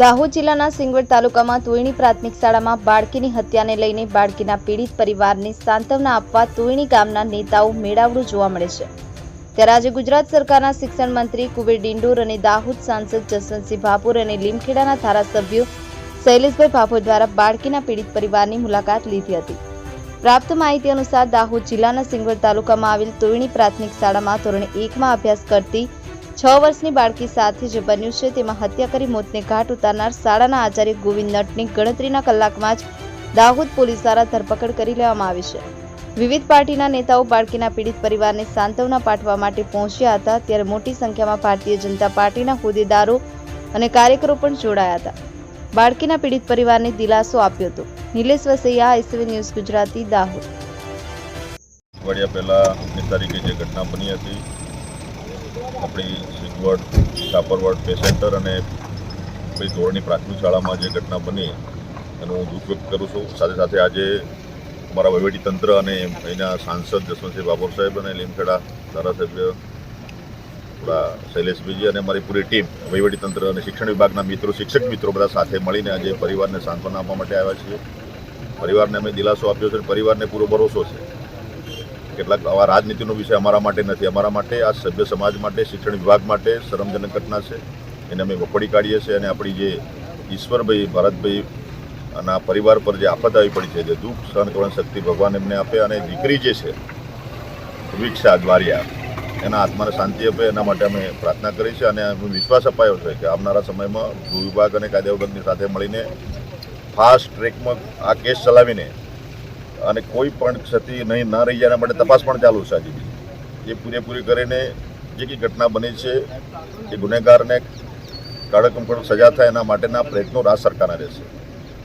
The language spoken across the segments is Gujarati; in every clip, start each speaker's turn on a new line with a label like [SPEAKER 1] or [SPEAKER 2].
[SPEAKER 1] દાહોદ જિલ્લાના સિંગવડ તાલુકામાં તુઈણી પ્રાથમિક શાળામાં બાળકીની હત્યાને લઈને બાળકીના પીડિત પરિવારને સાંત્વના આપવા તુઈણી ગામના નેતાઓ મેળાવડું જોવા મળે છે. ત્યારે આજે ગુજરાત સરકારના શિક્ષણ મંત્રી કુબેર ડિંડોર અને દાહોદ સાંસદ જસવંતસિંહ ભાભોર અને લીમખેડાના ધારાસભ્યો શૈલેષભાઈ ભાભોર દ્વારા બાળકીના પીડિત પરિવારની મુલાકાત લીધી હતી. પ્રાપ્ત માહિતી અનુસાર દાહોદ જિલ્લાના સિંગવડ તાલુકામાં આવેલ તોયણી પ્રાથમિક શાળામાં ધોરણ એકમાં અભ્યાસ કરતી છ વર્ષની બાળકી સાથે જે બન્યું છે, તેમાં હત્યા કરી મોતને ઘાટ ઉતારનાર શાળાના આચાર્ય ગોવિંદ નટની ગણતરીના કલાકમાં જ દાહોદ પોલીસ દ્વારા ધરપકડ કરી લેવામાં આવી છે. વિવિધ પાર્ટીના નેતાઓ બાળકીના પીડિત પરિવારને સાંત્વના પાઠવા માટે પહોંચ્યા હતા, ત્યારે મોટી સંખ્યામાં ભારતીય જનતા પાર્ટીના હોદ્દેદારો અને કાર્યકરો પણ જોડાયા હતા. બાળકીના પીડિત પરિવારને દિલાસો આપ્યો હતો. Nilesh Vasaiya, I C V news Gujarati, Dahod.
[SPEAKER 2] અઠવાડિયા પહેલાં, ઓગણીસ તારીખે જે ઘટના બની હતી આપણી સિંગવડ કાપરવડ પે સેન્ટર અને ભાઈ ધોરણની પ્રાથમિક શાળામાં જે ઘટના બની, એનું હું દુઃખ વ્યક્ત કરું છું. સાથે સાથે આજે અમારા વહીવટીતંત્ર અને અહીંના સાંસદ જસવંતસિંહ બાબોર સાહેબ અને લીમખેડા ધારાસભ્ય થોડા શૈલેષભાઈજી અને અમારી પૂરી ટીમ વહીવટીતંત્ર અને શિક્ષણ વિભાગના મિત્રો, શિક્ષક મિત્રો બધા સાથે મળીને આજે પરિવારને સાંત્વના આપવા માટે આવ્યા છીએ. પરિવારને અમે દિલાસો આપ્યો છે અને પરિવારને પૂરો ભરોસો છે. કેટલાક આવા રાજનીતિનો વિષય અમારા માટે નથી. અમારા માટે આ સભ્ય સમાજ માટે, શિક્ષણ વિભાગ માટે શરમજનક ઘટના છે. એને અમે વખોડી કાઢીએ છીએ અને આપણી જે ઈશ્વરભાઈ, ભરતભાઈ અને પરિવાર પર જે આફત આવી પડી છે, જે દુઃખ સહન કરવાની શક્તિ ભગવાન એમને આપે અને દીકરી જે છે વિક્ષા દ્વારિયા એના આત્માને શાંતિ આપે, એના માટે અમે પ્રાર્થના કરી છે અને વિશ્વાસ અપાયો છે કે આવનારા સમયમાં ગૃહ વિભાગ અને કાયદા વિભાગની સાથે મળીને ફાસ્ટ ટ્રેકમાં આ કેસ ચલાવીને અને કોઈ પણ ક્ષતિ નહીં, ન રહી જાય માટે તપાસ પણ ચાલુ છે હજી એ પૂરેપૂરી કરીને જે કંઈ ઘટના બની છે, એ ગુનેગારને કડક સજા થાય એના માટેના પ્રયત્નો રાજ્ય સરકારના રહેશે.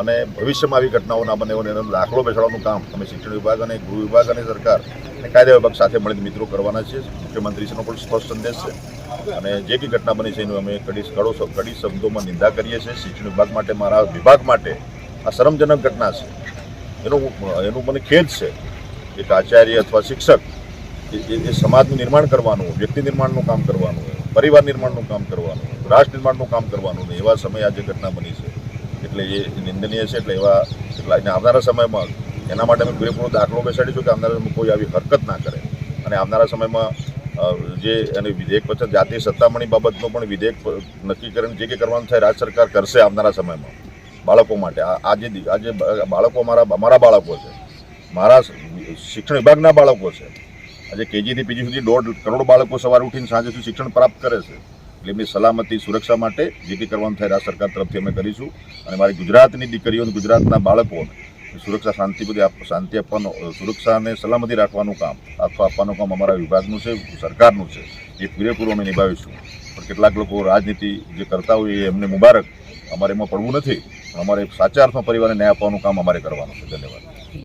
[SPEAKER 2] અને ભવિષ્યમાં આવી ઘટનાઓ ના બને એનો દાખલો બેસાડવાનું કામ અમે શિક્ષણ વિભાગ અને ગૃહ વિભાગ અને સરકાર અને કાયદા વિભાગ સાથે મળીને મિત્રો કરવાના છીએ. મુખ્યમંત્રીશ્રીનો પણ સ્પષ્ટ સંદેશ છે. અને જે કંઈ ઘટના બની છે એનું અમે કડી કડો કડી શબ્દોમાં નિંદા કરીએ છીએ. શિક્ષણ વિભાગ માટે, મારા વિભાગ માટે આ શરમજનક ઘટના છે. એનું એનું મને ખેદ છે એક આચાર્ય અથવા શિક્ષક, એ- સમાજનું નિર્માણ કરવાનું વ્યક્તિ નિર્માણનું કામ કરવાનું પરિવાર નિર્માણનું કામ કરવાનું રાષ્ટ્ર નિર્માણનું કામ કરવાનું ને એવા સમયે આજે ઘટના બની છે. એટલે એ નિંદનીય છે એટલે એવા, એટલે આવનારા સમયમાં એના માટે અમે પૂરેપૂરો દાખલો બેસાડીશું કે આવનારા સમયમાં કોઈ આવી હરકત ના કરે. અને આવનારા સમયમાં જે એને વિધેયક પછી જાતિ સત્તામણી બાબતનો પણ વિધેયક નક્કી કરીને જે કંઈ કરવાનું થાય, રાજ્ય સરકાર કરશે આવનારા સમયમાં. બાળકો માટે. આજે આજે બાળકો અમારા અમારા બાળકો છે. મારા શિક્ષણ વિભાગના બાળકો છે. આજે કેજીથી પીજી સુધી દોઢ કરોડ બાળકો સવારે ઉઠીને સાંજે સુધી શિક્ષણ પ્રાપ્ત કરે છે. એટલે એમની સલામતી, સુરક્ષા માટે જે કંઈ કરવાનું થાય રાજ્ય સરકાર તરફથી અમે કરીશું. અને મારી ગુજરાતની દીકરીઓ અને ગુજરાતના બાળકોને સુરક્ષા, શાંતિ બધી શાંતિ આપવાનો, સુરક્ષા અને સલામતી રાખવાનું કામ અથવા આપવાનું કામ અમારા વિભાગનું છે, સરકારનું છે. એ પૂરેપૂરું અમે નિભાવીશું. પણ કેટલાક લોકો રાજનીતિ જે કરતા હોય એ એમને મુબારક. અમારે એમાં પડવું નથી. અમારે સાચા અર્થમાં પરિવારને ન્યાય આપવાનું કામ અમારે કરવાનું છે. ધન્યવાદ.